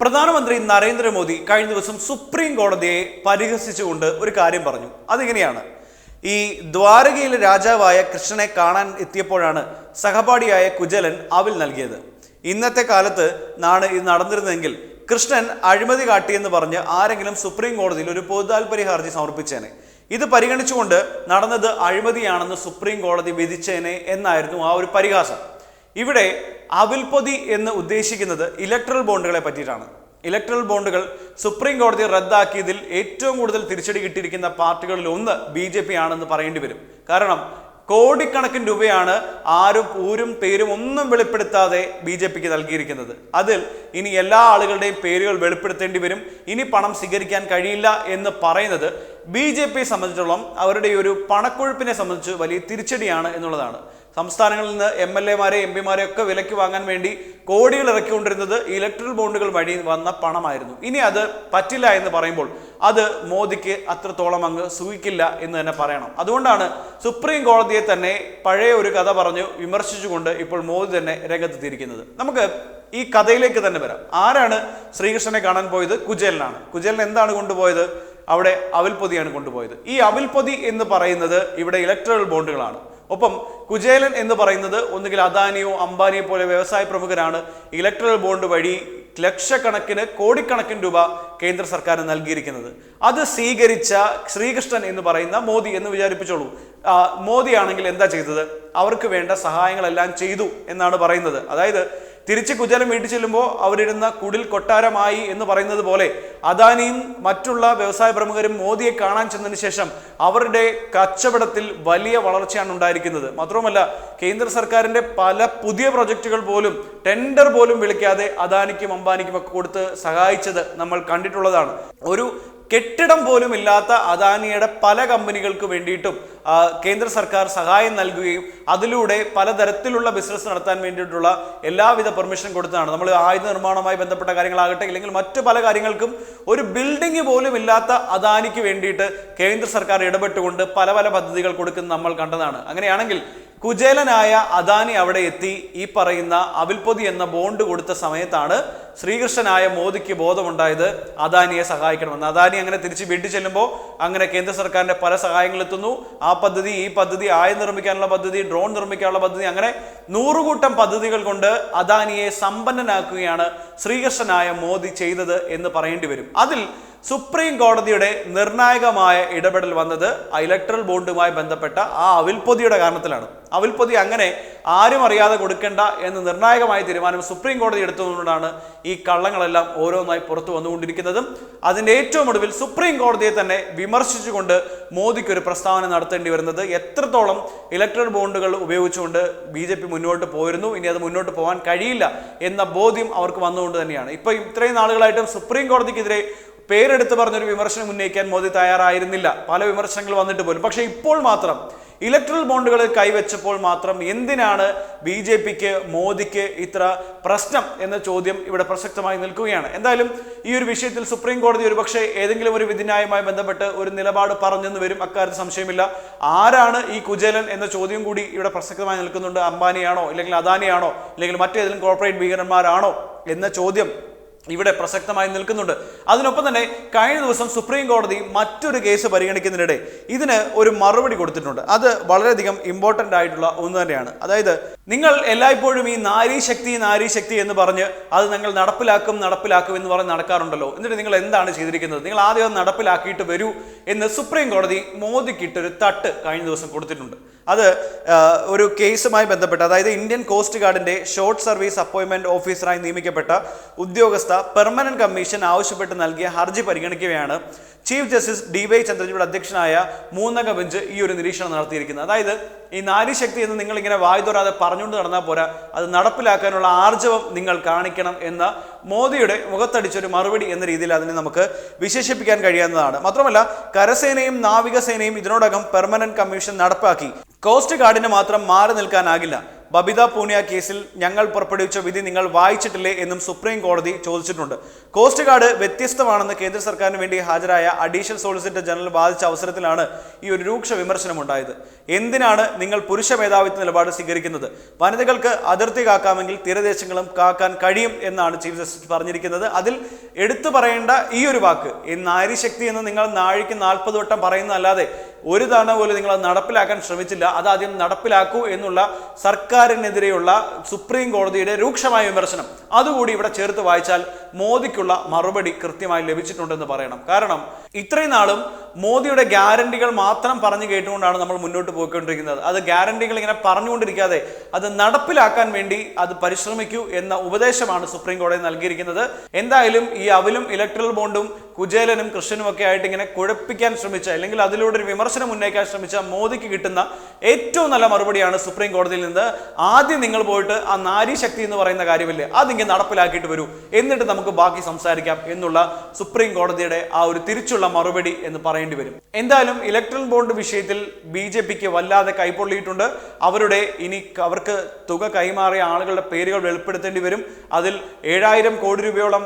പ്രധാനമന്ത്രി നരേന്ദ്രമോദി കഴിഞ്ഞ ദിവസം സുപ്രീം കോടതിയെ പരിഹസിച്ചുകൊണ്ട് ഒരു കാര്യം പറഞ്ഞു. അതിങ്ങനെയാണ്. ഈ ദ്വാരകയിലെ രാജാവായ കൃഷ്ണനെ കാണാൻ എത്തിയപ്പോഴാണ് സഹപാഠിയായ കുജലൻ അവിൽ നൽകിയത്. ഇന്നത്തെ കാലത്ത് നാണ് ഇത് നടന്നിരുന്നെങ്കിൽ കൃഷ്ണൻ അഴിമതി കാട്ടിയെന്ന് പറഞ്ഞ് ആരെങ്കിലും സുപ്രീം കോടതിയിൽ ഒരു പൊതുതാൽപര്യ ഹർജി സമർപ്പിച്ചേനെ. ഇത് പരിഗണിച്ചുകൊണ്ട് നടന്നത് അഴിമതിയാണെന്ന് സുപ്രീം കോടതി വിധിച്ചേനെ എന്നായിരുന്നു ആ ഒരു പരിഹാസം. ഇവിടെ അവിൽപ്പൊതി എന്ന് ഉദ്ദേശിക്കുന്നത് ഇലക്ട്രൽ ബോണ്ടുകളെ പറ്റിയിട്ടാണ്. ഇലക്ട്രൽ ബോണ്ടുകൾ സുപ്രീം കോടതി റദ്ദാക്കിയതിൽ ഏറ്റവും കൂടുതൽ തിരിച്ചടി കിട്ടിയിരിക്കുന്ന പാർട്ടികളിൽ ഒന്ന് ബി ജെ പി ആണെന്ന് പറയേണ്ടി വരും. കാരണം കോടിക്കണക്കിന് രൂപയാണ് ആരും ഊരും പേരും ഒന്നും വെളിപ്പെടുത്താതെ ബി ജെ പിക്ക് നൽകിയിരിക്കുന്നത്. അതിൽ ഇനി എല്ലാ ആളുകളുടെയും പേരുകൾ വെളിപ്പെടുത്തേണ്ടി വരും. ഇനി പണം സ്വീകരിക്കാൻ കഴിയില്ല എന്ന് പറയുന്നത് ബി ജെ പിയെ സംബന്ധിച്ചിടത്തോളം അവരുടെ ഈ ഒരു പണക്കൊഴുപ്പിനെ സംബന്ധിച്ച് വലിയ തിരിച്ചടിയാണ് എന്നുള്ളതാണ്. സംസ്ഥാനങ്ങളിൽ നിന്ന് എം എൽ എമാരെ എം പിമാരെ ഒക്കെ വിലയ്ക്ക് വാങ്ങാൻ വേണ്ടി കോടികൾ ഇറക്കിക്കൊണ്ടിരുന്നത് ഇലക്ട്രൽ ബോണ്ടുകൾ വഴി വന്ന പണമായിരുന്നു. ഇനി അത് പറ്റില്ല എന്ന് പറയുമ്പോൾ അത് മോദിക്ക് അത്രത്തോളം അങ്ങ് സൂഹിക്കില്ല എന്ന് തന്നെ പറയണം. അതുകൊണ്ടാണ് സുപ്രീം കോടതിയെ തന്നെ പഴയ ഒരു കഥ പറഞ്ഞു വിമർശിച്ചുകൊണ്ട് ഇപ്പോൾ മോദി തന്നെ രംഗത്തെത്തിയിരിക്കുന്നത്. നമുക്ക് ഈ കഥയിലേക്ക് തന്നെ വരാം. ആരാണ് ശ്രീകൃഷ്ണനെ കാണാൻ പോയത്? കുചേലനാണ്. കുചേലൻ എന്താണ് കൊണ്ടുപോയത്? അവിടെ അവിൽപ്പൊതിയാണ് കൊണ്ടുപോയത്. ഈ അവിൽപ്പൊതി എന്ന് പറയുന്നത് ഇവിടെ ഇലക്ട്രൽ ബോണ്ടുകളാണ് ഒപ്പം കുചേലൻ എന്ന് പറയുന്നത് ഒന്നുകിൽ അദാനിയോ അംബാനിയോ പോലെ വ്യവസായ പ്രമുഖരാണ് ഇലക്ട്രൽ ബോണ്ട് വഴി ലക്ഷക്കണക്കിന് കോടിക്കണക്കിന് രൂപ കേന്ദ്ര സർക്കാർ നൽകിയിരിക്കുന്നത്. അത് സ്വീകരിച്ച ശ്രീകൃഷ്ണൻ എന്ന് പറയുന്ന മോദി എന്ന് വിചാരിപ്പിച്ചോളൂ. മോദി ആണെങ്കിൽ എന്താ ചെയ്തത്? അവർക്ക് വേണ്ട സഹായങ്ങളെല്ലാം ചെയ്തു എന്നാണ് പറയുന്നത്. അതായത് തിരിച്ച് കുചേലൻ വീട്ടിൽ ചെല്ലുമ്പോൾ അവരിരുന്ന കുടിൽ കൊട്ടാരമായി എന്ന് പറയുന്നത് പോലെ അദാനിയും മറ്റുള്ള വ്യവസായ പ്രമുഖരും മോദിയെ കാണാൻ ചെന്നതിന് ശേഷം അവരുടെ കച്ചവടത്തിൽ വലിയ വളർച്ചയാണ് ഉണ്ടായിരിക്കുന്നത്. മാത്രവുമല്ല കേന്ദ്ര സർക്കാരിന്റെ പല പുതിയ പ്രൊജക്റ്റുകൾ പോലും ടെൻഡർ പോലും വിളിക്കാതെ അദാനിക്കും അംബാനിക്കും ഒക്കെ കൊടുത്ത് സഹായിച്ചത് നമ്മൾ കണ്ടിട്ടുള്ളതാണ്. ഒരു കെട്ടിടം പോലും ഇല്ലാത്ത അദാനിയുടെ പല കമ്പനികൾക്ക് വേണ്ടിയിട്ടും കേന്ദ്ര സർക്കാർ സഹായം നൽകുകയും അതിലൂടെ പലതരത്തിലുള്ള ബിസിനസ് നടത്താൻ വേണ്ടിയിട്ടുള്ള എല്ലാവിധ പെർമിഷൻ കൊടുത്തതാണ്. നമ്മൾ ആയുധ നിർമ്മാണവുമായി ബന്ധപ്പെട്ട കാര്യങ്ങളാകട്ടെ ഇല്ലെങ്കിൽ മറ്റു പല കാര്യങ്ങൾക്കും ഒരു ബിൽഡിംഗ് പോലും ഇല്ലാത്ത അദാനിക്ക് വേണ്ടിയിട്ട് കേന്ദ്ര സർക്കാർ ഇടപെട്ടുകൊണ്ട് പല പല പദ്ധതികൾ കൊടുക്കുന്നത് നമ്മൾ കണ്ടതാണ്. അങ്ങനെയാണെങ്കിൽ കുചേലനായ അദാനി അവിടെ എത്തി ഈ പറയുന്ന അവിൽപൊതി എന്ന ബോണ്ട് കൊടുത്ത സമയത്താണ് ശ്രീകൃഷ്ണനായ മോദിക്ക് ബോധമുണ്ടായത് അദാനിയെ സഹായിക്കണമെന്ന്. അദാനി അങ്ങനെ തിരിച്ച് വീട്ടിൽ ചെല്ലുമ്പോൾ അങ്ങനെ കേന്ദ്ര സർക്കാരിന്റെ പല സഹായങ്ങൾ എത്തുന്നു. ആ പദ്ധതി ഈ പദ്ധതി ആയം നിർമ്മിക്കാനുള്ള പദ്ധതി ഡ്രോൺ നിർമ്മിക്കാനുള്ള പദ്ധതി അങ്ങനെ നൂറുകൂട്ടം പദ്ധതികൾ കൊണ്ട് അദാനിയെ സമ്പന്നനാക്കുകയാണ് ശ്രീകൃഷ്ണനായ മോദി ചെയ്തത് എന്ന് പറയേണ്ടി വരും. അതിൽ സുപ്രീം കോടതിയുടെ നിർണായകമായ ഇടപെടൽ വന്നത് ഇലക്ട്രൽ ബോണ്ടുമായി ബന്ധപ്പെട്ട ആ അവിൽപ്പൊതിയുടെ കാരണത്തിലാണ്. അവിൽപ്പൊതി അങ്ങനെ ആരും അറിയാതെ കൊടുക്കേണ്ട എന്ന് നിർണായകമായ തീരുമാനം സുപ്രീം കോടതി എടുത്തതുകൊണ്ടാണ് ഈ കള്ളങ്ങളെല്ലാം ഓരോന്നായി പുറത്തു വന്നുകൊണ്ടിരിക്കുന്നതും. അതിന്റെ ഏറ്റവും ഒടുവിൽ സുപ്രീം കോടതിയെ തന്നെ വിമർശിച്ചുകൊണ്ട് മോദിക്ക് ഒരു പ്രസ്താവന നടത്തേണ്ടി വരുന്നത് എത്രത്തോളം ഇലക്ട്രൽ ബോണ്ടുകൾ ഉപയോഗിച്ചുകൊണ്ട് ബി ജെ പി മുന്നോട്ട് പോയിരുന്നു ഇനി അത് മുന്നോട്ട് പോകാൻ കഴിയില്ല എന്ന ബോധ്യം അവർക്ക് വന്നുകൊണ്ട് തന്നെയാണ്. ഇപ്പം ഇത്രയും നാളുകളായിട്ടും സുപ്രീം കോടതിക്കെതിരെ പേരെടുത്ത് പറഞ്ഞൊരു വിമർശനം ഉന്നയിക്കാൻ മോദി തയ്യാറായിരുന്നില്ല. പല വിമർശനങ്ങൾ വന്നിട്ട് പോലും. പക്ഷേ ഇപ്പോൾ മാത്രം ഇലക്ട്രൽ ബോണ്ടുകൾ കൈവച്ചപ്പോൾ മാത്രം എന്തിനാണ് ബി ജെ പിക്ക് മോദിക്ക് ഇത്ര പ്രശ്നം എന്ന ചോദ്യം ഇവിടെ പ്രസക്തമായി നിൽക്കുകയാണ്. എന്തായാലും ഈ ഒരു വിഷയത്തിൽ സുപ്രീം കോടതി ഒരുപക്ഷെ ഏതെങ്കിലും ഒരു വിധിന്യായവുമായി ബന്ധപ്പെട്ട് ഒരു നിലപാട് പറഞ്ഞെന്ന് വരും. അക്കാര്യത്തിൽ സംശയമില്ല. ആരാണ് ഈ കുചേലൻ എന്ന ചോദ്യം കൂടി ഇവിടെ പ്രസക്തമായി നിൽക്കുന്നുണ്ട്. അംബാനിയാണോ ഇല്ലെങ്കിൽ അദാനിയാണോ അല്ലെങ്കിൽ മറ്റേതെങ്കിലും കോർപ്പറേറ്റ് ഭീകരന്മാരാണോ എന്ന ചോദ്യം ഇവിടെ പ്രസക്തമായി നിൽക്കുന്നുണ്ട്. അതിനൊപ്പം തന്നെ കഴിഞ്ഞ ദിവസം സുപ്രീം കോടതി മറ്റൊരു കേസ് പരിഗണിക്കുന്നതിനിടെ ഇതിന് ഒരു മറുപടി കൊടുത്തിട്ടുണ്ട്. അത് വളരെയധികം ഇമ്പോർട്ടന്റ് ആയിട്ടുള്ള ഒന്ന് തന്നെയാണ്. അതായത് നിങ്ങൾ എല്ലായ്പ്പോഴും ഈ നാരീ ശക്തി നാരീ ശക്തി എന്ന് പറഞ്ഞ് അത് നിങ്ങൾ നടപ്പിലാക്കും നടപ്പിലാക്കും എന്ന് പറഞ്ഞ് നടക്കാറുണ്ടല്ലോ. എന്നിട്ട് നിങ്ങൾ എന്താണ് ചെയ്തിരിക്കുന്നത്? നിങ്ങൾ ആദ്യം അത് നടപ്പിലാക്കിയിട്ട് വരൂ എന്ന് സുപ്രീം കോടതി മോദിക്കിട്ടൊരു തട്ട് കഴിഞ്ഞ ദിവസം കൊടുത്തിട്ടുണ്ട്. അത് ഒരു കേസുമായി ബന്ധപ്പെട്ട് അതായത് ഇന്ത്യൻ കോസ്റ്റ് ഗാർഡിന്റെ ഷോർട്ട് സർവീസ് അപ്പോയിൻമെന്റ് ഓഫീസറായി നിയമിക്കപ്പെട്ട ഉദ്യോഗസ്ഥ പെർമനന്റ് കമ്മീഷൻ ആവശ്യപ്പെട്ട് നൽകിയ ഹർജി പരിഗണിക്കുകയാണ് chief justice D Y Chandrachud അധ്യക്ഷനായ മൂന്നംഗ ബെഞ്ച് ഈ ഒരു നിരീക്ഷണം നടത്തിയിരിക്കുന്നത്. അതായത് ഈ നാരീശക്തി എന്ന് നിങ്ങൾ ഇങ്ങനെ വായു തോരാതെ പറഞ്ഞുകൊണ്ട് നടന്നാൽ പോരാ. അത് നടപ്പിലാക്കാനുള്ള ആർജവം നിങ്ങൾ കാണിക്കണം എന്ന മോദിയുടെ മുഖത്തടിച്ചൊരു മറുപടി എന്ന രീതിയിൽ അതിനെ നമുക്ക് വിശേഷിപ്പിക്കാൻ കഴിയാവുന്നതാണ്. മാത്രമല്ല കരസേനയും നാവികസേനയും ഇതിനോടകം പെർമനന്റ് കമ്മീഷൻ നടപ്പാക്കി. കോസ്റ്റ് ഗാർഡിന് മാത്രം മാറി നിൽക്കാനാകില്ല. ബബിത പൂനിയ കേസിൽ ഞങ്ങൾ പുറപ്പെടുവിച്ച വിധി നിങ്ങൾ വായിച്ചിട്ടില്ലേ എന്നും സുപ്രീം കോടതി ചോദിച്ചിട്ടുണ്ട്. കോസ്റ്റ് ഗാർഡ് വ്യത്യസ്തമാണെന്ന് കേന്ദ്ര സർക്കാരിന് വേണ്ടി ഹാജരായ അഡീഷണൽ സോളിസിറ്റർ ജനറൽ വാദിച്ച അവസരത്തിലാണ് ഈ ഒരു രൂക്ഷ വിമർശനം ഉണ്ടായത്. എന്തിനാണ് നിങ്ങൾ പുരുഷ മേധാവിത്വ നിലപാട് സ്വീകരിക്കുന്നത്? വനിതകൾക്ക് അതിർത്തി കാക്കാമെങ്കിൽ തീരദേശങ്ങളും കാക്കാൻ കഴിയും എന്നാണ് ചീഫ് ജസ്റ്റിസ് പറഞ്ഞിരിക്കുന്നത്. അതിൽ എടുത്തു പറയേണ്ട ഈ ഒരു വാക്ക് ഈ നാരിശക്തി എന്ന് നിങ്ങൾ നാഴിക്ക് നാൽപ്പത് വട്ടം പറയുന്നതല്ലാതെ ഒരു തവണ പോലും നിങ്ങൾ അത് നടപ്പിലാക്കാൻ ശ്രമിച്ചില്ല. അത് ആദ്യം നടപ്പിലാക്കൂ എന്നുള്ള സർക്കാരിനെതിരെയുള്ള സുപ്രീം കോടതിയുടെ രൂക്ഷമായ വിമർശനം. അതുകൂടി ഇവിടെ ചേർത്ത് വായിച്ചാൽ മോദിക്കുള്ള മറുപടി കൃത്യമായി ലഭിച്ചിട്ടുണ്ടെന്ന് പറയണം. കാരണം ഇത്രയും നാളും മോദിയുടെ ഗ്യാരണ്ടികൾ മാത്രം പറഞ്ഞു കേട്ടുകൊണ്ടാണ് നമ്മൾ മുന്നോട്ട് പോയിക്കൊണ്ടിരിക്കുന്നത്. അത് ഗ്യാരണ്ടികൾ ഇങ്ങനെ പറഞ്ഞുകൊണ്ടിരിക്കാതെ അത് നടപ്പിലാക്കാൻ വേണ്ടി അത് പരിശ്രമിക്കൂ എന്ന ഉപദേശമാണ് സുപ്രീം കോടതി നൽകിയിരിക്കുന്നത്. എന്തായാലും ഈ അവലും ഇലക്ട്രൽ ബോണ്ടും കുചേലനും കൃഷ്ണനും ഒക്കെ ആയിട്ട് ഇങ്ങനെ കുഴപ്പിക്കാൻ ശ്രമിച്ച അല്ലെങ്കിൽ അതിലൂടെ ഒരു വിമർശനം ഉന്നയിക്കാൻ ശ്രമിച്ച മോദിക്ക് കിട്ടുന്ന ഏറ്റവും നല്ല മറുപടിയാണ് സുപ്രീം കോടതിയിൽ നിന്ന് ആദ്യം നിങ്ങൾ പോയിട്ട് ആ നാരി ശക്തി എന്ന് പറയുന്ന കാര്യമില്ലേ അതിങ്ങനെ നടപ്പിലാക്കിയിട്ട് വരൂ. എന്നിട്ട് നമുക്ക് ബാക്കി സംസാരിക്കാം എന്നുള്ള സുപ്രീം കോടതിയുടെ ആ ഒരു തിരിച്ചുള്ള മറുപടി എന്ന് പറയേണ്ടി വരും. എന്തായാലും ഇലക്ട്രൽ ബോണ്ട് വിഷയത്തിൽ ബി ജെ പിക്ക് വല്ലാതെ കൈപ്പൊള്ളിയിട്ടുണ്ട് അവരുടെ ഇനി അവർക്ക് തുക കൈമാറിയ ആളുകളുടെ പേരുകൾ വെളിപ്പെടുത്തേണ്ടി വരും. അതിൽ ഏഴായിരം കോടി രൂപയോളം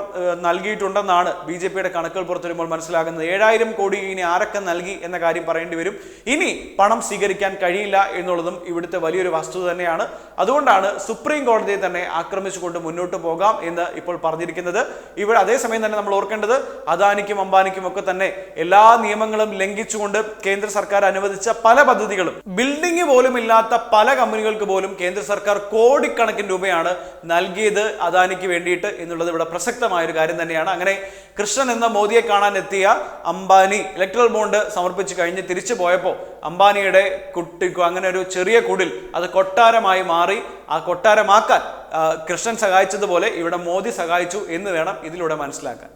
നൽകിയിട്ടുണ്ടെന്നാണ് ബി ജെ പിയുടെ കണക്കുകൾ പുറത്തു വരുമ്പോൾ മനസ്സിലാകുന്നത് ഏഴായിരം കോടി ഇനി ആരൊക്കെ നൽകി എന്ന കാര്യം പറയേണ്ടി വരും. ഇനി പണം സ്വീകരിക്കാൻ കഴിയില്ല എന്നുള്ളതും ഇവിടുത്തെ വലിയൊരു വസ്തുത തന്നെയാണ്. അതുകൊണ്ടാണ് സുപ്രീം കോടതിയെ തന്നെ ആക്രമിച്ചുകൊണ്ട് മുന്നോട്ട് പോകാം എന്ന് ഇപ്പോൾ പറഞ്ഞിരിക്കുന്നത്. ഇവിടെ അതേസമയം തന്നെ നമ്മൾ ഓർക്കേണ്ടത് അദാനിക്കും അംബാനിക്കും ഒക്കെ തന്നെ എല്ലാ നിയമങ്ങളും ലംഘിച്ചുകൊണ്ട് കേന്ദ്ര സർക്കാർ അനുവദിച്ച പല പദ്ധതികളും ബിൽഡിംഗ് പോലും ഇല്ലാത്ത പല കമ്പനികൾക്ക് പോലും കേന്ദ്ര സർക്കാർ കോടിക്കണക്കിന് രൂപയാണ് നൽകിയത് അദാനിക്ക് വേണ്ടിയിട്ട് എന്നുള്ളത് ഇവിടെ പ്രസക്തമായ ഒരു കാര്യം തന്നെയാണ്. അങ്ങനെ കൃഷ്ണൻ എന്ന മോദിയെ കാണാൻ എത്തിയ അംബാനി ഇലക്ട്രൽ ബോണ്ട് സമർപ്പിച്ച് കഴിഞ്ഞ് തിരിച്ചു പോയപ്പോൾ അംബാനിയുടെ കുട്ടി അങ്ങനെ ഒരു ചെറിയ കുടിൽ അത് കൊട്ടാരമായി മാറി. ആ കൊട്ടാരമാക്കാൻ കൃഷ്ണൻ സഹായിച്ചതുപോലെ ഇവിടെ മോദി സഹായിച്ചു എന്ന് വേണം ഇതിലൂടെ മനസ്സിലാക്കാൻ.